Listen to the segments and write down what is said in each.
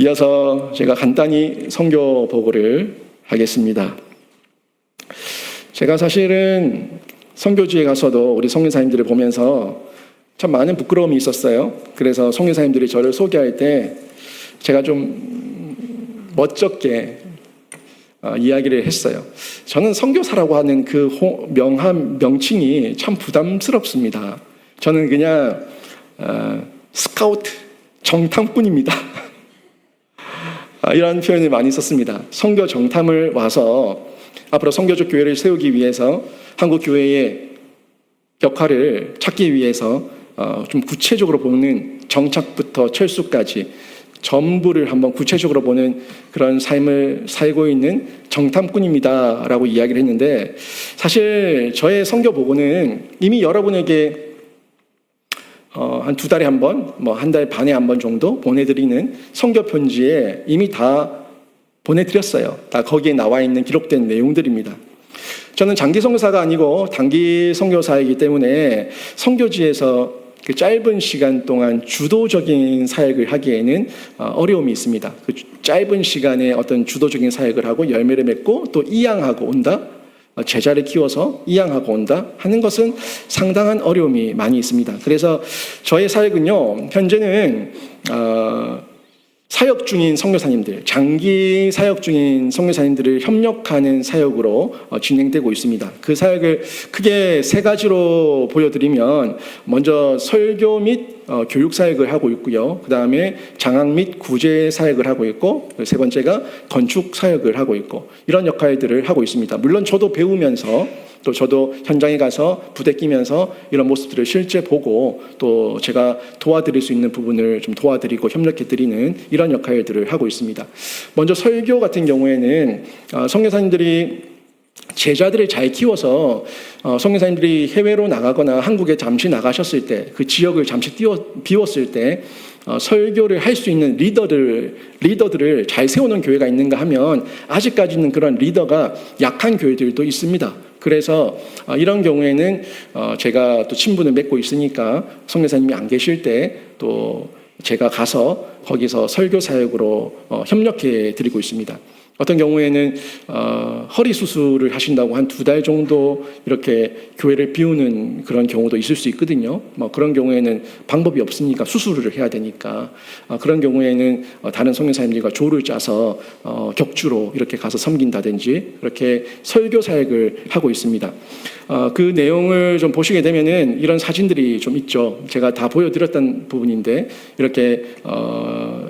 이어서 제가 간단히 성교 보고를 하겠습니다. 제가 사실은 성교지에 가서도 우리 성교사님들을 보면서 참 많은 부끄러움이 있었어요. 그래서 성교사님들이 저를 소개할 때 제가 좀 멋쩍게 어, 이야기를 했어요. 저는 선교사라고 하는 그 호- 명함 명칭이 참 부담스럽습니다. 저는 그냥 어, 스카우트 정탐꾼입니다. 아, 이런 표현을 많이 썼습니다. 선교 정탐을 와서 앞으로 선교적 교회를 세우기 위해서 한국 교회의 역할을 찾기 위해서 어, 좀 구체적으로 보는 정착부터 철수까지 전부를 한번 구체적으로 보는 그런 삶을 살고 있는 정탐꾼입니다라고 이야기를 했는데 사실 저의 선교 보고는 이미 여러분에게 어, 한 두 달에 한 번, 뭐 한 달 반에 한 번 정도 보내드리는 선교 편지에 이미 다 보내드렸어요. 다 거기에 나와 있는 기록된 내용들입니다. 저는 장기 선교사가 아니고 단기 선교사이기 때문에 선교지에서 그 짧은 시간 동안 주도적인 사역을 하기에는 어, 어려움이 있습니다. 그 짧은 시간에 어떤 주도적인 사역을 하고 열매를 맺고 또 이양하고 온다. 어, 제자를 키워서 이양하고 온다 하는 것은 상당한 어려움이 많이 있습니다. 그래서 저의 사역은요 현재는 어, 사역 중인 선교사님들, 장기 사역 중인 선교사님들을 협력하는 사역으로 어, 진행되고 있습니다. 그 사역을 크게 세 가지로 보여드리면 먼저 설교 및 어, 교육 사역을 하고 있고요. 그 다음에 장학 및 구제 사역을 하고 있고 세 번째가 건축 사역을 하고 있고 이런 역할들을 하고 있습니다. 물론 저도 배우면서 또 저도 현장에 가서 부대 끼면서 이런 모습들을 실제 보고 또 제가 도와드릴 수 있는 부분을 좀 도와드리고 협력해 드리는 이런 역할들을 하고 있습니다. 먼저 설교 같은 경우에는 어, 선교사님들이 제자들을 잘 키워서 어, 선교사님들이 해외로 나가거나 한국에 잠시 나가셨을 때 그 지역을 잠시 띄워, 비웠을 때 어, 설교를 할 수 있는 리더들 리더들을 잘 세우는 교회가 있는가 하면 아직까지는 그런 리더가 약한 교회들도 있습니다. 그래서 어, 이런 경우에는 어, 제가 또 친분을 맺고 있으니까 성교사님이 안 계실 때또 제가 가서 거기서 설교 사역으로 어, 협력해 드리고 있습니다. 어떤 경우에는 어, 허리 수술을 하신다고 한 두 달 정도 이렇게 교회를 비우는 그런 경우도 있을 수 있거든요. 뭐 그런 경우에는 방법이 없으니까 수술을 해야 되니까 어, 그런 경우에는 어, 다른 성교사님들과 조를 짜서 어, 격주로 이렇게 가서 섬긴다든지 이렇게 설교 사역을 하고 있습니다. 어, 그 내용을 좀 보시게 되면은 이런 사진들이 좀 있죠. 제가 다 보여드렸던 부분인데 이렇게 어,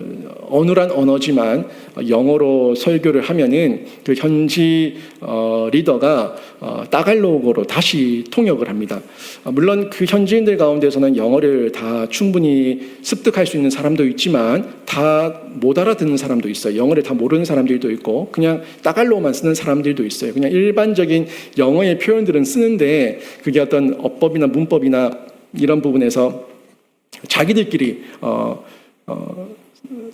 어눌한 언어지만 영어로 설교를 하면은 그 현지 어, 리더가 어, 따갈로그로 다시 통역을 합니다. 어, 물론 그 현지인들 가운데서는 영어를 다 충분히 습득할 수 있는 사람도 있지만 다 못 알아듣는 사람도 있어요. 영어를 다 모르는 사람들도 있고 그냥 따갈로만 쓰는 사람들도 있어요. 그냥 일반적인 영어의 표현들은 쓰는데 그게 어떤 어법이나 문법이나 이런 부분에서 자기들끼리 어, 어,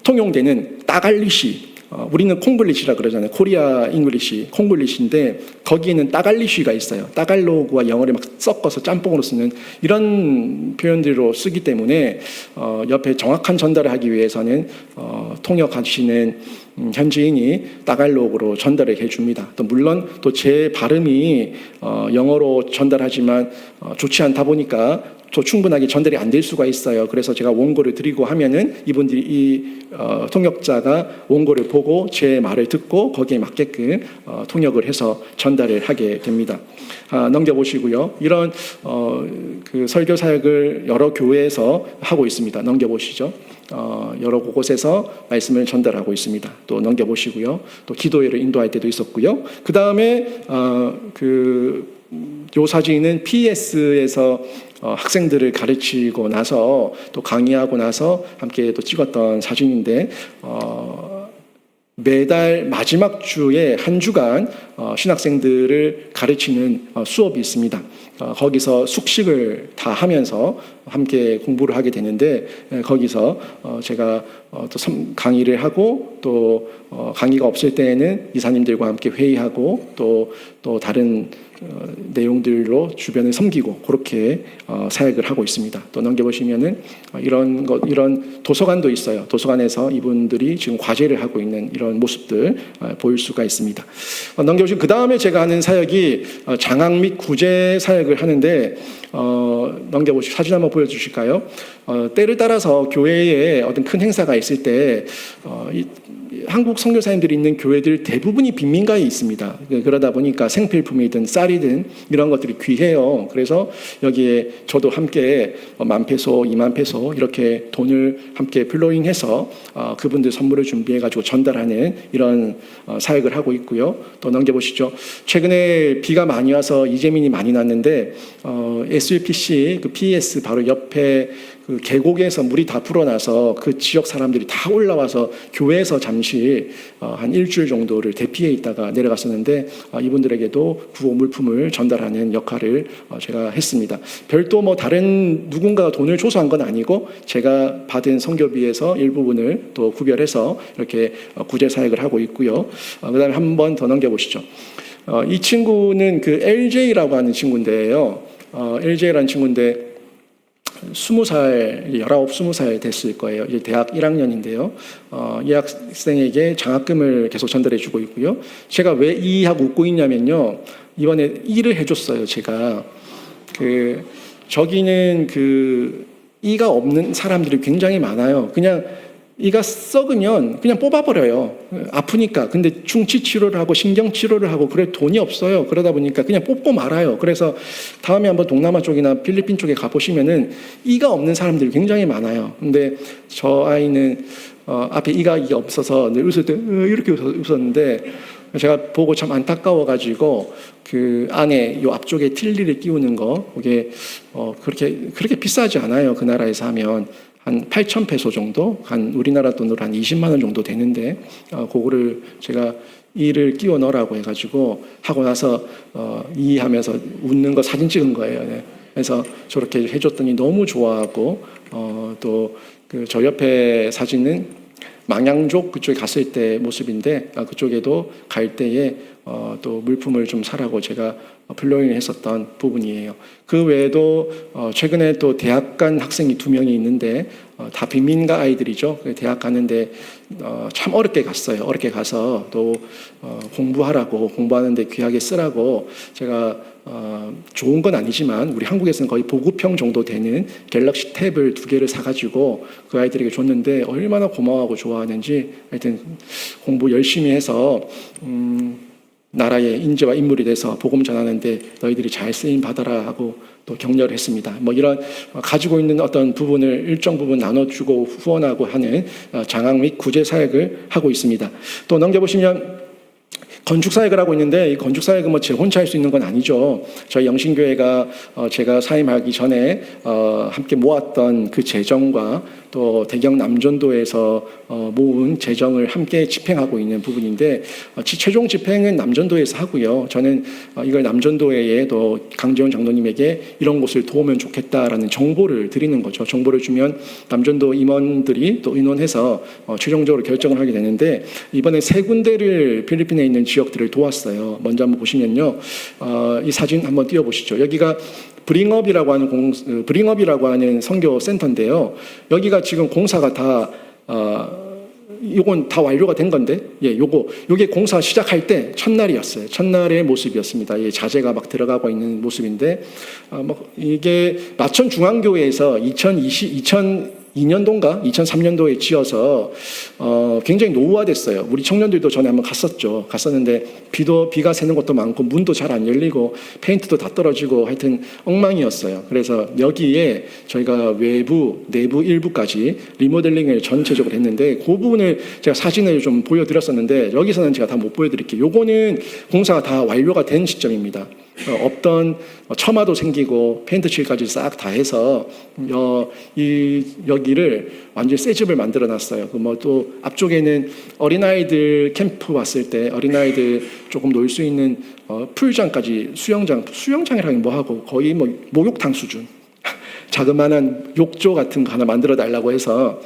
통용되는 따갈리시 어, 우리는 콩글리시라 그러잖아요. 코리아 잉글리시, 콩글리시인데 거기에는 따갈리시가 있어요. 따갈로그와 영어를 막 섞어서 짬뽕으로 쓰는 이런 표현들로 쓰기 때문에 어, 옆에 정확한 전달을 하기 위해서는 어, 통역하시는 음, 현지인이 따갈로그로 전달을 해줍니다. 또 물론 또 제 발음이 어, 영어로 전달하지만 어, 좋지 않다 보니까 또 충분하게 전달이 안 될 수가 있어요. 그래서 제가 원고를 드리고 하면은 이분들이 이 어, 통역자가 원고를 보고 제 말을 듣고 거기에 맞게끔 어, 통역을 해서 전달을 하게 됩니다. 아, 넘겨보시고요. 이런 어, 그 설교 사역을 여러 교회에서 하고 있습니다. 넘겨보시죠. 어, 여러 곳에서 말씀을 전달하고 있습니다. 또 넘겨보시고요. 또 기도회를 인도할 때도 있었고요. 그 다음에 어, 그 요 사진은 PS에서 어, 학생들을 가르치고 나서 또 강의하고 나서 함께 또 찍었던 사진인데 어, 매달 마지막 주에 한 주간 어, 신학생들을 가르치는 어, 수업이 있습니다. 어, 거기서 숙식을 다 하면서 함께 공부를 하게 되는데 에, 거기서 어, 제가 어, 또 선- 강의를 하고 또 어, 강의가 없을 때에는 이사님들과 함께 회의하고 또 또 다른 어, 내용들로 주변을 섬기고 그렇게 어, 사역을 하고 있습니다. 또 넘겨보시면은 어, 이런 것 이런 도서관도 있어요. 도서관에서 이분들이 지금 과제를 하고 있는 이런 모습들 어, 보일 수가 있습니다. 어, 넘겨보시면 그 다음에 제가 하는 사역이 어, 장학 및 구제 사역을 하는데 어, 넘겨보시 사진 한번 보여주실까요? 어, 때를 따라서 교회에 어떤 큰 행사가 있을 때 어, 이, 한국 선교사님들이 있는 교회들 대부분이 빈민가에 있습니다. 그러다 보니까 생필품이든 쌀이든 이런 것들이 귀해요. 그래서 여기에 저도 함께 어, 만 페소, 이만 페소 이렇게 돈을 함께 플로잉해서 어, 그분들 선물을 준비해 가지고 전달하는 이런 어, 사역을 하고 있고요. 또 넘겨보시죠. 최근에 비가 많이 와서 이재민이 많이 났는데 어, SUPC 그 PES 바로 옆에 그 계곡에서 물이 다 불어나서 그 지역 사람들이 다 올라와서 교회에서 잠시 어, 한 일주일 정도를 대피해 있다가 내려갔었는데 어, 이분들에게도 구호 물품을 전달하는 역할을 어, 제가 했습니다. 별도 뭐 다른 누군가가 돈을 줘서 한건 아니고 제가 받은 성교비에서 일부분을 또 구별해서 이렇게 어, 구제 사역을 하고 있고요. 어, 그다음에 한 번 더 넘겨 보시죠. 어, 이 친구는 그 LJ라고 하는 친구인데요. 어, LJ라는 친구인데 스무 살, 열아홉, 스무 살 됐을 거예요. 이제 대학 1학년인데요. 어, 이 학생에게 장학금을 계속 전달해 주고 있고요. 제가 왜 이 하고 웃고 있냐면요. 이번에 일을 해줬어요. 제가 그 저기는 그 이가 없는 사람들이 굉장히 많아요. 그냥 이가 썩으면 그냥 뽑아버려요. 아프니까. 근데 충치 치료를 하고 신경 치료를 하고 그래 돈이 없어요. 그러다 보니까 그냥 뽑고 말아요. 그래서 다음에 한번 동남아 쪽이나 필리핀 쪽에 가보시면은 이가 없는 사람들이 굉장히 많아요. 근데 저 아이는 어, 앞에 이가 없어서 늘 웃을 때 으, 이렇게 웃- 웃었는데 제가 보고 참 안타까워가지고 그 안에 요 앞쪽에 틸리를 끼우는 거 그게 어, 그렇게 그렇게 비싸지 않아요. 그 나라에서 하면 한 8천 페소 정도, 한 우리나라 돈으로 한 20만 원 정도 되는데 어, 그거를 제가 이를 끼워 넣으라고 해가지고 하고 나서 어, 이 하면서 웃는 거 사진 찍은 거예요. 네. 그래서 저렇게 해줬더니 너무 좋아하고 어, 또그 저 옆에 사진은 망양족 그쪽에 갔을 때 모습인데 아, 그쪽에도 갈 때에 어, 또 물품을 좀 사라고 제가 플로잉을 했었던 부분이에요. 그 외에도 어, 최근에 또 대학 간 학생이 두 명이 있는데 어, 다 빈민가 아이들이죠. 그 대학 가는데 어, 참 어렵게 갔어요. 어렵게 가서 또 어, 공부하라고 공부하는데 귀하게 쓰라고 제가 어, 좋은 건 아니지만 우리 한국에서는 거의 보급형 정도 되는 갤럭시 탭을 두 개를 사가지고 그 아이들에게 줬는데 얼마나 고마워하고 좋아하는지 하여튼 공부 열심히 해서 음, 나라의 인재와 인물이 돼서 복음 전하는데 너희들이 잘 쓰임 받아라 하고 또 격려를 했습니다. 뭐 이런 가지고 있는 어떤 부분을 일정 부분 나눠주고 후원하고 하는 어, 장학 및 구제 사역을 하고 있습니다. 또 넘겨보시면 건축 사역을 하고 있는데 이 건축 사역은 뭐 제 혼자 할 수 있는 건 아니죠. 저희 영신교회가 어 제가 사임하기 전에 어 함께 모았던 그 재정과 또 대경 남전도에서 어 모은 재정을 함께 집행하고 있는 부분인데 어 지- 최종 집행은 남전도에서 하고요. 저는 어 이걸 남전도회에 또 강재원 장로님에게 이런 곳을 도우면 좋겠다라는 정보를 드리는 거죠. 정보를 주면 남전도 임원들이 또 의논해서 어 최종적으로 결정을 하게 되는데 이번에 세 군데를 필리핀에 있는 지역들을 도왔어요. 먼저 한번 보시면요. 어, 이 사진 한번 띄워보시죠. 여기가 브링업이라고 하는 공, 어, 브링업이라고 하는 선교 센터인데요. 여기가 지금 공사가 다 어, 이건 다 완료가 된 건데, 예, 요거, 요게 공사 시작할 때 첫날이었어요. 첫날의 모습이었습니다. 예, 자재가 막 들어가고 있는 모습인데, 아, 뭐, 이게 마천 중앙교회에서 2020, 2002년도인가 2003년도에 지어서 어, 굉장히 노후화됐어요. 우리 청년들도 전에 한번 갔었죠. 갔었는데 비도 비가 새는 것도 많고 문도 잘 안 열리고 페인트도 다 떨어지고 하여튼 엉망이었어요. 그래서 여기에 저희가 외부, 내부 일부까지 리모델링을 전체적으로 했는데 그 부분을 제가 사진을 좀 보여드렸었는데 여기서는 제가 다 못 보여드릴게요. 요거는 공사가 다 완료가 된 시점입니다. 어, 없던 처마도 생기고 페인트 칠까지 싹 다 해서 어, 이 여기를 완전 새 집을 만들어 놨어요. 그 뭐 또 앞쪽에는 어린아이들 캠프 왔을 때 어린아이들 조금 놀 수 있는 어, 풀장까지 수영장 수영장이라긴 뭐 하고 거의 뭐 목욕탕 수준 자그마한 욕조 같은 거 하나 만들어 달라고 해서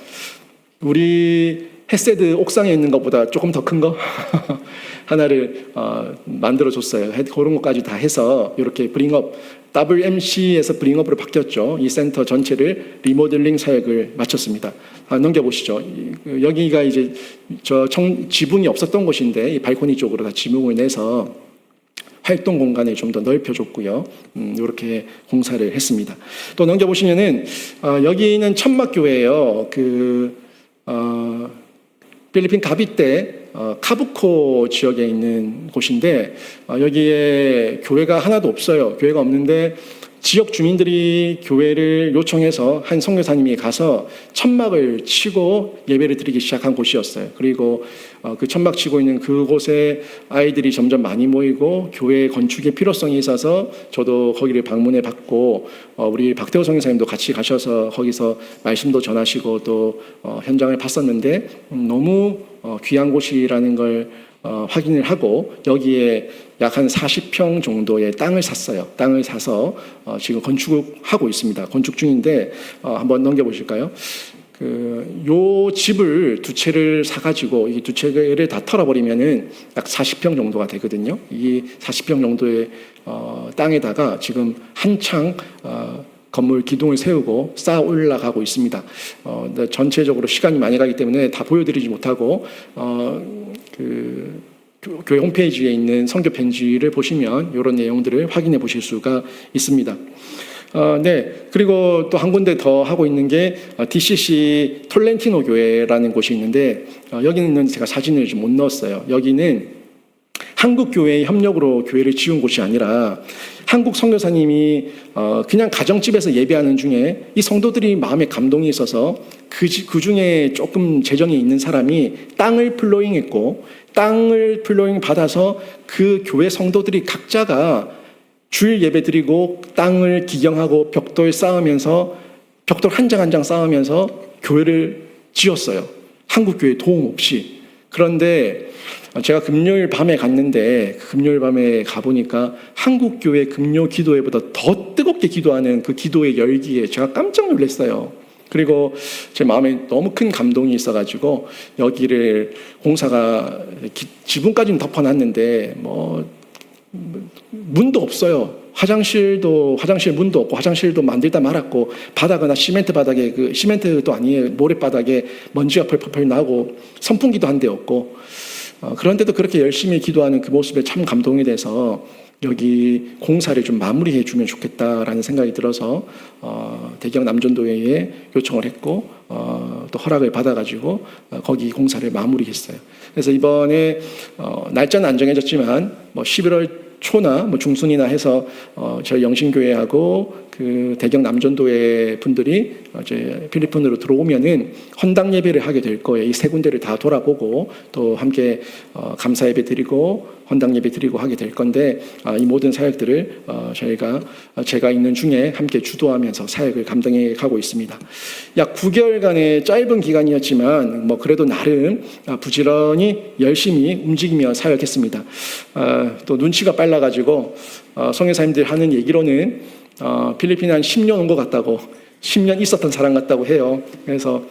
우리 헤세드 옥상에 있는 것보다 조금 더 큰 거 하나를 어, 만들어 줬어요. 그런 것까지 다 해서 이렇게 브링업 WMC에서 브링업으로 바뀌었죠. 이 센터 전체를 리모델링 사역을 마쳤습니다. 아, 넘겨보시죠. 이- 그 여기가 이제 저 청, 지붕이 없었던 곳인데 이 발코니 쪽으로 다 지붕을 내서 활동 공간을 좀 더 넓혀줬고요. 음, 이렇게 공사를 했습니다. 또 넘겨보시면은 어, 여기는 천막교회예요. 그 어, 필리핀 가비떼 어, 카부코 지역에 있는 곳인데 어, 여기에 교회가 하나도 없어요. 교회가 없는데 지역 주민들이 교회를 요청해서 한 선교사님이 가서 천막을 치고 예배를 드리기 시작한 곳이었어요. 그리고 어, 그 천막 치고 있는 그곳에 아이들이 점점 많이 모이고 교회 건축의 필요성이 있어서 저도 거기를 방문해 봤고 어, 우리 박태호 선교사님도 같이 가셔서 거기서 말씀도 전하시고 또 어, 현장을 봤었는데 음, 너무 어, 귀한 곳이라는 걸 어, 확인을 하고 여기에 약 한 40평 정도의 땅을 샀어요. 땅을 사서 어, 지금 건축하고 있습니다. 건축 중인데 어, 한번 넘겨보실까요? 그, 요 집을 두 채를 사가지고 이 두 채를 다 털어버리면은 약 40평 정도가 되거든요. 이 40평 정도의 어, 땅에다가 지금 한창 어, 건물 기둥을 세우고 쌓아 올라가고 있습니다. 어, 전체적으로 시간이 많이 가기 때문에 다 보여드리지 못하고 어, 그 교- 교회 홈페이지에 있는 선교 편지를 보시면 이런 내용들을 확인해 보실 수가 있습니다. 어, 네. 그리고 또 한 군데 더 하고 있는 게 어, DCC 톨렌티노 교회라는 곳이 있는데 어, 여기는 제가 사진을 좀 못 넣었어요. 여기는 한국 교회의 협력으로 교회를 지은 곳이 아니라 한국 선교사님이 어, 그냥 가정집에서 예배하는 중에 이 성도들이 마음에 감동이 있어서 그, 지- 그 중에 조금 재정이 있는 사람이 땅을 플로잉했고 땅을 플로잉 받아서 그 교회 성도들이 각자가 주일 예배 드리고 땅을 기경하고 벽돌 쌓으면서 벽돌 한 장 한장 쌓으면서 교회를 지었어요. 한국 교회 도움 없이. 그런데 제가 금요일 밤에 갔는데 그 금요일 밤에 가보니까 한국 교회 금요 기도회보다 더 뜨겁게 기도하는 그 기도의 열기에 제가 깜짝 놀랐어요. 그리고 제 마음에 너무 큰 감동이 있어가지고 여기를 공사가 기- 지붕까지는 덮어놨는데 뭐 문도 없어요. 화장실도 화장실 문도 없고 화장실도 만들다 말았고 바닥은 시멘트 바닥에 그 시멘트도 아니에요 모래 바닥에 먼지가 펄펄펄 나고 선풍기도 한 대 없고 어, 그런데도 그렇게 열심히 기도하는 그 모습에 참 감동이 돼서 여기 공사를 좀 마무리해 주면 좋겠다라는 생각이 들어서 어, 대경 남전도회에 요청을 했고 어, 또 허락을 받아가지고 어, 거기 공사를 마무리했어요. 그래서 이번에 어, 날짜는 안 정해졌지만 뭐 11월 초나 뭐 중순이나 해서 어, 저희 영신교회하고 그 대경 남전도회 분들이 이제 필리핀으로 들어오면은 헌당 예배를 하게 될 거예요. 이 세 군데를 다 돌아보고 또 함께 어, 감사 예배 드리고 헌당 예배 드리고 하게 될 건데 아, 이 모든 사역들을 어, 저희가 어, 제가 있는 중에 함께 주도하면서 사역을 감당해 가고 있습니다. 약 9개월간의 짧은 기간이었지만 뭐 그래도 나름 아, 부지런히 열심히 움직이며 사역했습니다. 아, 또 눈치가 빨라 가지고 어, 성회사님들 하는 얘기로는 어, 필리핀 한 10년 온 것 같다고 10년 있었던 사람 같다고 해요. 그래서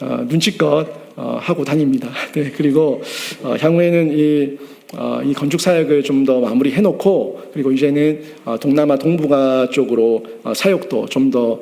어, 눈치껏 어, 하고 다닙니다. 네, 그리고 어, 향후에는 이, 어, 이 건축 사역을 좀 더 마무리 해놓고 그리고 이제는 어, 동남아 동북아 쪽으로 어, 사역도 좀더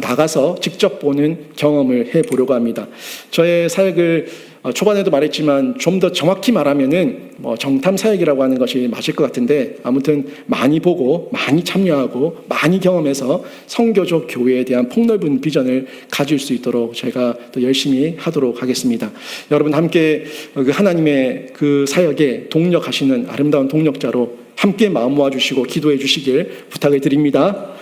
나가서 직접 보는 경험을 해 보려고 합니다. 저의 사역을 어, 초반에도 말했지만 좀 더 정확히 말하면은 뭐 정탐 사역이라고 하는 것이 맞을 것 같은데 아무튼 많이 보고 많이 참여하고 많이 경험해서 성교적 교회에 대한 폭넓은 비전을 가질 수 있도록 제가 또 열심히 하도록 하겠습니다. 여러분 함께 그 하나님의 그 사역에 동력하시는 아름다운 동력자로 함께 마음 모아 주시고 기도해 주시길 부탁을 드립니다.